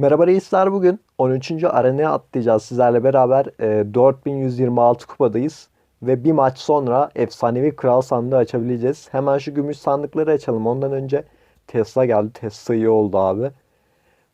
Merhaba reisler bugün 13. arenaya atlayacağız sizlerle beraber. E, 4126 kupadayız ve bir maç sonra efsanevi kral sandığı açabileceğiz. Hemen şu gümüş sandıkları açalım. Ondan önce Tesla geldi. Tesla iyi oldu abi.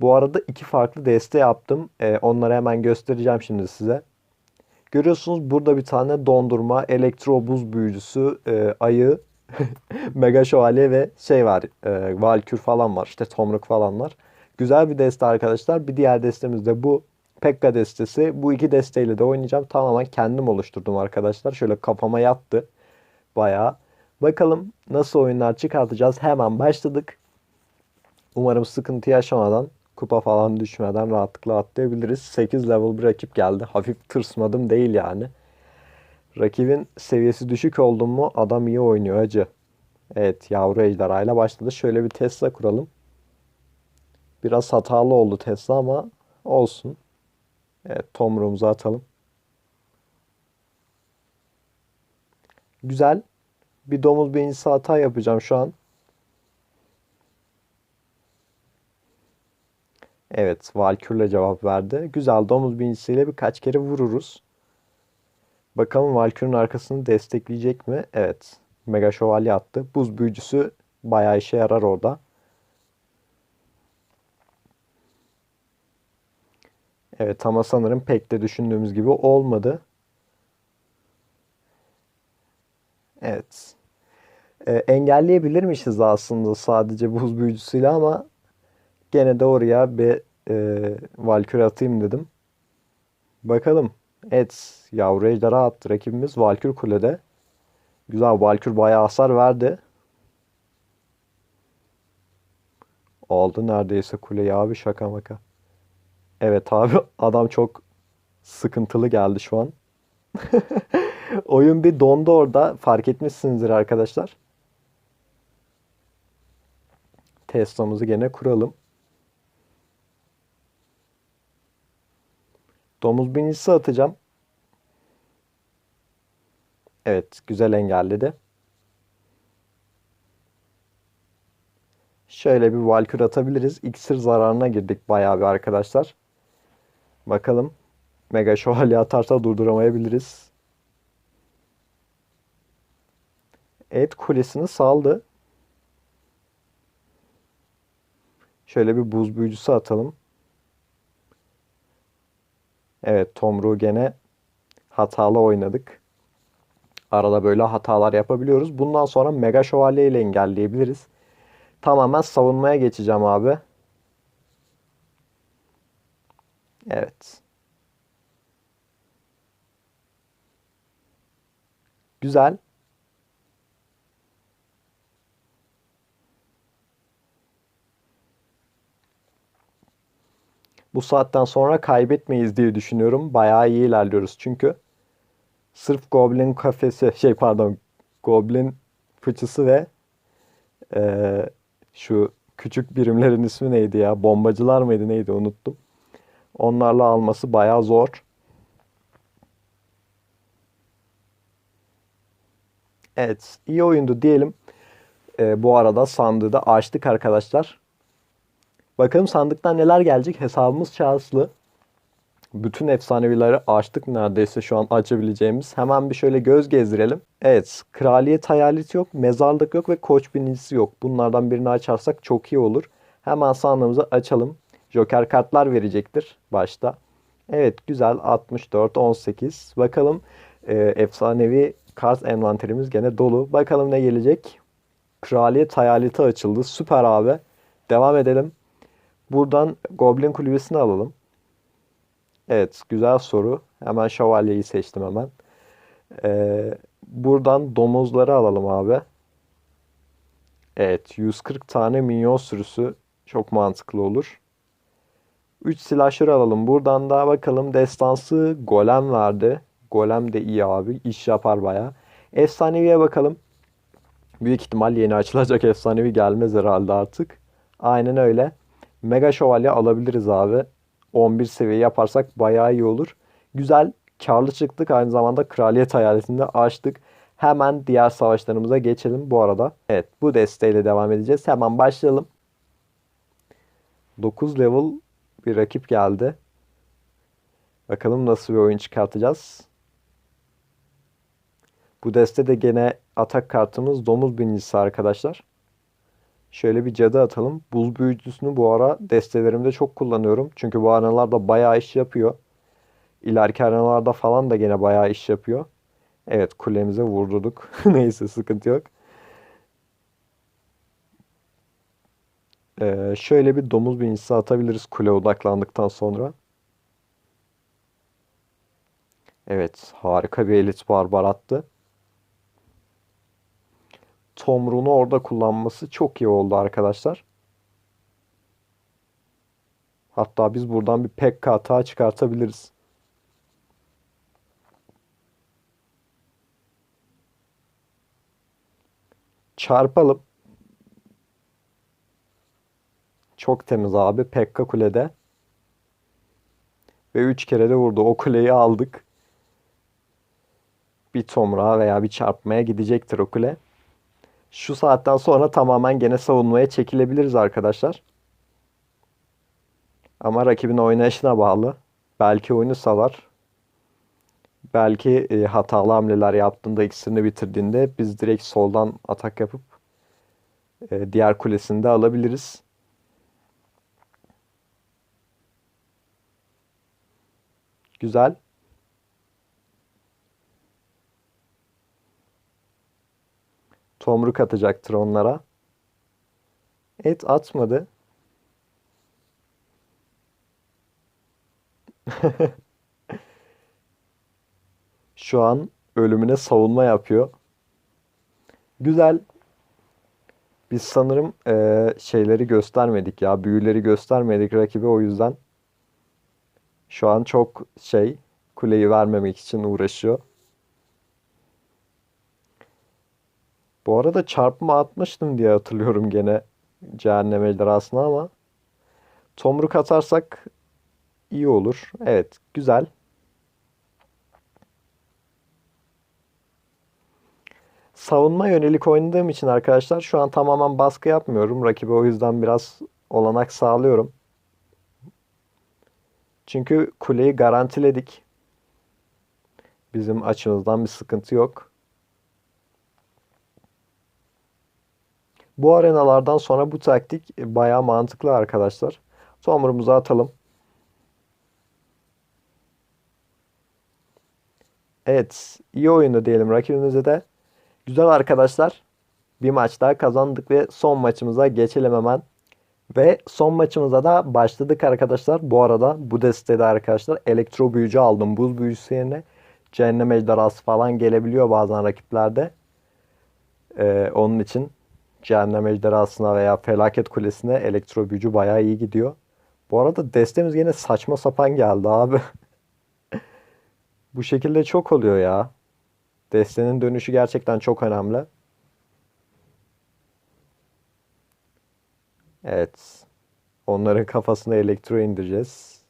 Bu arada iki farklı deste yaptım. E, onları hemen göstereceğim şimdi size. Görüyorsunuz burada bir tane dondurma, elektro buz büyücüsü, e, ayı, mega şövalye ve şey var. E, Valkür falan var. İşte Tomruk falan var. Güzel bir deste arkadaşlar. Bir diğer destemiz de bu. Pekka destesi. Bu iki desteyle de oynayacağım. Tamamen kendim oluşturdum arkadaşlar. Şöyle kafama yattı. Bayağı. Bakalım nasıl oyunlar çıkartacağız. Hemen başladık. Umarım sıkıntı yaşamadan, kupa falan düşmeden rahatlıkla atlayabiliriz. 8 level bir rakip geldi. Hafif tırsmadım değil yani. Rakibin seviyesi düşük oldu mu adam iyi oynuyor acı. Evet yavru ejderhayla başladı. Şöyle bir Tesla kuralım. Biraz hatalı oldu Tesla ama olsun. Evet tomruğumuzu atalım. Güzel. Bir domuz beyinsi hata yapacağım şu an. Evet Valkür'le cevap verdi. Güzel domuz beyinsiyle birkaç kere vururuz. Bakalım Valkür'ün arkasını destekleyecek mi? Evet. Mega şövalye attı. Buz büyücüsü bayağı işe yarar orada. Evet ama sanırım pek de düşündüğümüz gibi olmadı. Evet. Ee, engelleyebilirmişiz aslında sadece buz büyücüsüyle ama gene de oraya bir e, Valkyrie atayım dedim. Bakalım. Evet. Yavru ejderha attı rakibimiz Valkür kulede. Güzel. Valkür bayağı hasar verdi. Aldı neredeyse kuleyi abi şaka maka. Evet abi adam çok sıkıntılı geldi şu an. Oyun bir dondu orada. Fark etmişsinizdir arkadaşlar. Tesla'mızı gene kuralım. Domuz binicisi atacağım. Evet, güzel engelledi. Şöyle bir Valkür atabiliriz. İksir zararına girdik bayağı bir arkadaşlar. Bakalım. Mega şövalye atarsa durduramayabiliriz. Evet kulesini saldı. Şöyle bir buz büyücüsü atalım. Evet Tomruğu gene hatalı oynadık. Arada böyle hatalar yapabiliyoruz. Bundan sonra Mega Şövalye ile engelleyebiliriz. Tamamen savunmaya geçeceğim abi. Evet. Güzel. Bu saatten sonra kaybetmeyiz diye düşünüyorum. Bayağı iyi ilerliyoruz çünkü. Sırf Goblin kafesi, şey pardon, Goblin fıçısı ve e, şu küçük birimlerin ismi neydi ya? Bombacılar mıydı neydi unuttum. Onlarla alması bayağı zor. Evet, iyi oyundu diyelim. E, bu arada sandığı da açtık arkadaşlar. Bakalım sandıktan neler gelecek. Hesabımız şanslı. Bütün efsanevileri açtık neredeyse şu an açabileceğimiz. Hemen bir şöyle göz gezdirelim. Evet, kraliyet hayalet yok, mezarlık yok ve koç binicisi yok. Bunlardan birini açarsak çok iyi olur. Hemen sandığımızı açalım. Joker kartlar verecektir başta. Evet güzel 64, 18. Bakalım e, efsanevi kart envanterimiz gene dolu. Bakalım ne gelecek. Kraliyet hayaleti açıldı. Süper abi. Devam edelim. Buradan Goblin kulübesini alalım. Evet güzel soru. Hemen şövalyeyi seçtim hemen. Ee, buradan domuzları alalım abi. Evet 140 tane minyon sürüsü çok mantıklı olur. 3 slasher alalım. Buradan da bakalım destansı golem verdi. Golem de iyi abi. İş yapar baya. Efsaneviye bakalım. Büyük ihtimal yeni açılacak efsanevi gelmez herhalde artık. Aynen öyle. Mega şövalye alabiliriz abi. 11 seviye yaparsak bayağı iyi olur. Güzel karlı çıktık. Aynı zamanda kraliyet hayaletinde açtık. Hemen diğer savaşlarımıza geçelim bu arada. Evet bu desteğiyle devam edeceğiz. Hemen başlayalım. 9 level bir rakip geldi. Bakalım nasıl bir oyun çıkartacağız. Bu deste de gene atak kartımız domuz binicisi arkadaşlar. Şöyle bir cadı atalım. Buz büyücüsünü bu ara destelerimde çok kullanıyorum. Çünkü bu aralarda bayağı iş yapıyor. İleriki arenalarda falan da gene bayağı iş yapıyor. Evet kulemize vurdurduk. Neyse sıkıntı yok. Ee, şöyle bir domuz binicisi atabiliriz kule odaklandıktan sonra. Evet harika bir elit barbar attı. Tomruğunu orada kullanması çok iyi oldu arkadaşlar. Hatta biz buradan bir Pekka hata çıkartabiliriz. Çarpalım. Çok temiz abi. Pekka kulede. Ve 3 kere de vurdu. O kuleyi aldık. Bir tomrağa veya bir çarpmaya gidecektir o kule. Şu saatten sonra tamamen gene savunmaya çekilebiliriz arkadaşlar. Ama rakibin oynayışına bağlı. Belki oyunu salar. Belki e, hatalı hamleler yaptığında ikisini bitirdiğinde biz direkt soldan atak yapıp e, diğer kulesini de alabiliriz. Güzel. Tomruk atacaktır onlara. Et atmadı. Şu an ölümüne savunma yapıyor. Güzel. Biz sanırım e, şeyleri göstermedik ya. Büyüleri göstermedik rakibe o yüzden. Şu an çok şey kuleyi vermemek için uğraşıyor. Bu arada çarpma atmıştım diye hatırlıyorum gene cehennem ejderhasına ama tomruk atarsak iyi olur. Evet güzel. Savunma yönelik oynadığım için arkadaşlar şu an tamamen baskı yapmıyorum. Rakibe o yüzden biraz olanak sağlıyorum. Çünkü kuleyi garantiledik. Bizim açımızdan bir sıkıntı yok. Bu arenalardan sonra bu taktik bayağı mantıklı arkadaşlar. Tomrumuzu atalım. Evet, iyi oyunu diyelim rakibimize de. Güzel arkadaşlar. Bir maç daha kazandık ve son maçımıza geçelim hemen. Ve son maçımıza da başladık arkadaşlar. Bu arada bu destede arkadaşlar elektro büyücü aldım. Buz büyücüsü yerine cehennem ejderhası falan gelebiliyor bazen rakiplerde. Ee, onun için cehennem ejderhasına veya felaket kulesine elektro büyücü bayağı iyi gidiyor. Bu arada destemiz yine saçma sapan geldi abi. bu şekilde çok oluyor ya. Destenin dönüşü gerçekten çok önemli. Evet. Onların kafasına elektro indireceğiz.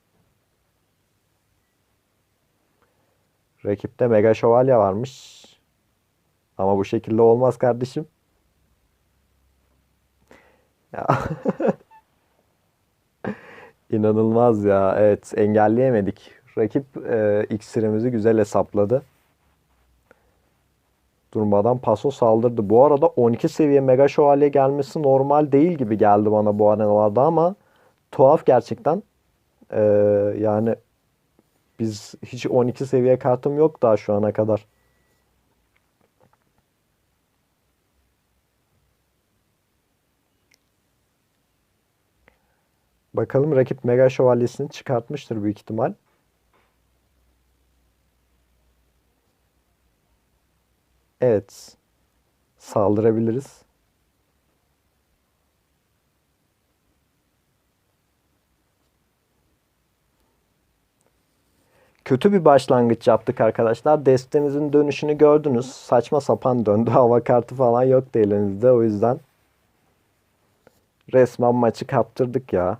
Rakipte Mega Şövalye varmış. Ama bu şekilde olmaz kardeşim. Ya. İnanılmaz ya. Evet engelleyemedik. Rakip e, iksirimizi güzel hesapladı. Durmadan paso saldırdı. Bu arada 12 seviye Mega Şövalye gelmesi normal değil gibi geldi bana bu arenalarda ama tuhaf gerçekten. Ee, yani biz hiç 12 seviye kartım yok daha şu ana kadar. Bakalım rakip Mega Şövalyesini çıkartmıştır büyük ihtimal. Evet. Saldırabiliriz. Kötü bir başlangıç yaptık arkadaşlar. Destemizin dönüşünü gördünüz. Saçma sapan döndü. Hava kartı falan yoktu elimizde. O yüzden resmen maçı kaptırdık ya.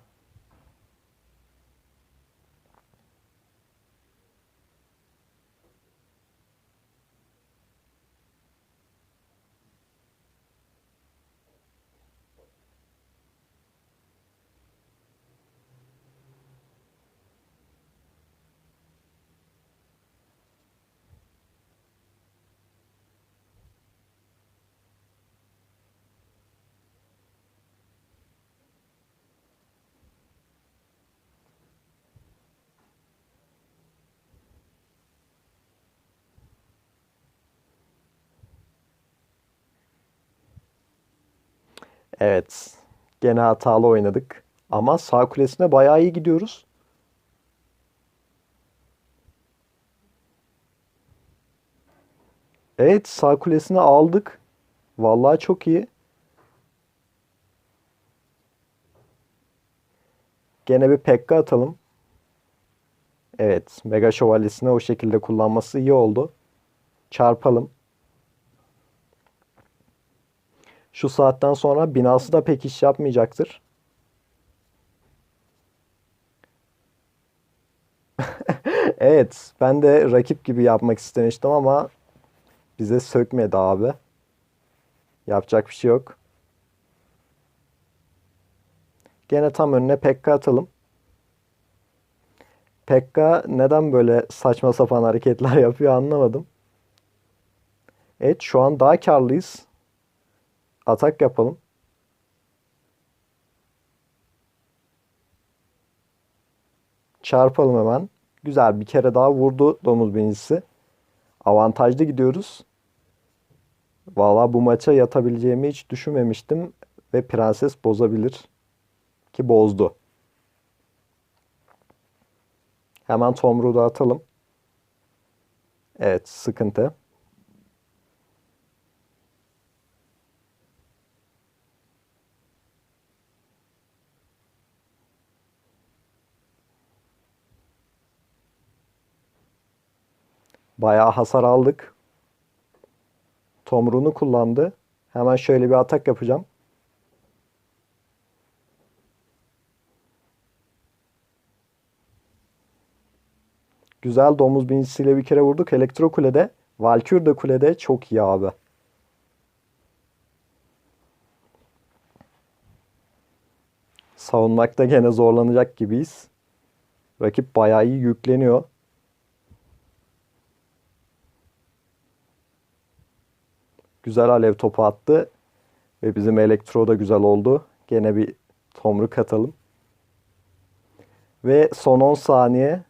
Evet. Gene hatalı oynadık. Ama sağ kulesine bayağı iyi gidiyoruz. Evet sağ kulesini aldık. Vallahi çok iyi. Gene bir Pekka atalım. Evet. Mega Şövalyesini o şekilde kullanması iyi oldu. Çarpalım. Şu saatten sonra binası da pek iş yapmayacaktır. Evet, ben de rakip gibi yapmak istemiştim ama bize sökmedi abi. Yapacak bir şey yok. Gene tam önüne Pekka atalım. Pekka neden böyle saçma sapan hareketler yapıyor anlamadım. Evet, şu an daha karlıyız. Atak yapalım. Çarpalım hemen. Güzel bir kere daha vurdu domuz binicisi. Avantajlı gidiyoruz. Valla bu maça yatabileceğimi hiç düşünmemiştim. Ve prenses bozabilir. Ki bozdu. Hemen Tomruğu atalım. Evet sıkıntı. Bayağı hasar aldık. Tomruğunu kullandı. Hemen şöyle bir atak yapacağım. Güzel domuz binicisiyle bir kere vurduk. Elektro kulede. Valkür de kulede. Çok iyi abi. Savunmakta gene zorlanacak gibiyiz. Rakip bayağı iyi yükleniyor. Güzel alev topu attı. Ve bizim elektro da güzel oldu. Gene bir tomruk atalım. Ve son 10 saniye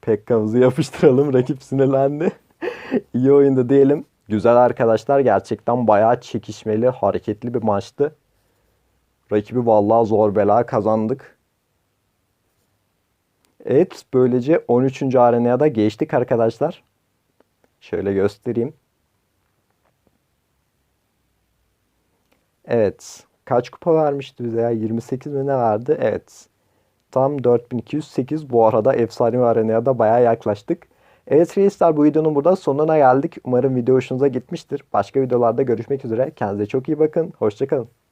Pekka'mızı yapıştıralım. Rakip sinirlendi. İyi oyunda diyelim. Güzel arkadaşlar. Gerçekten bayağı çekişmeli, hareketli bir maçtı. Rakibi vallahi zor bela kazandık. Evet, böylece 13. arenaya da geçtik arkadaşlar. Şöyle göstereyim. Evet. Kaç kupa vermişti bize ya? 28 mi ne verdi? Evet. Tam 4208 bu arada efsane arenaya da bayağı yaklaştık. Evet reisler bu videonun burada sonuna geldik. Umarım video hoşunuza gitmiştir. Başka videolarda görüşmek üzere. Kendinize çok iyi bakın. Hoşçakalın.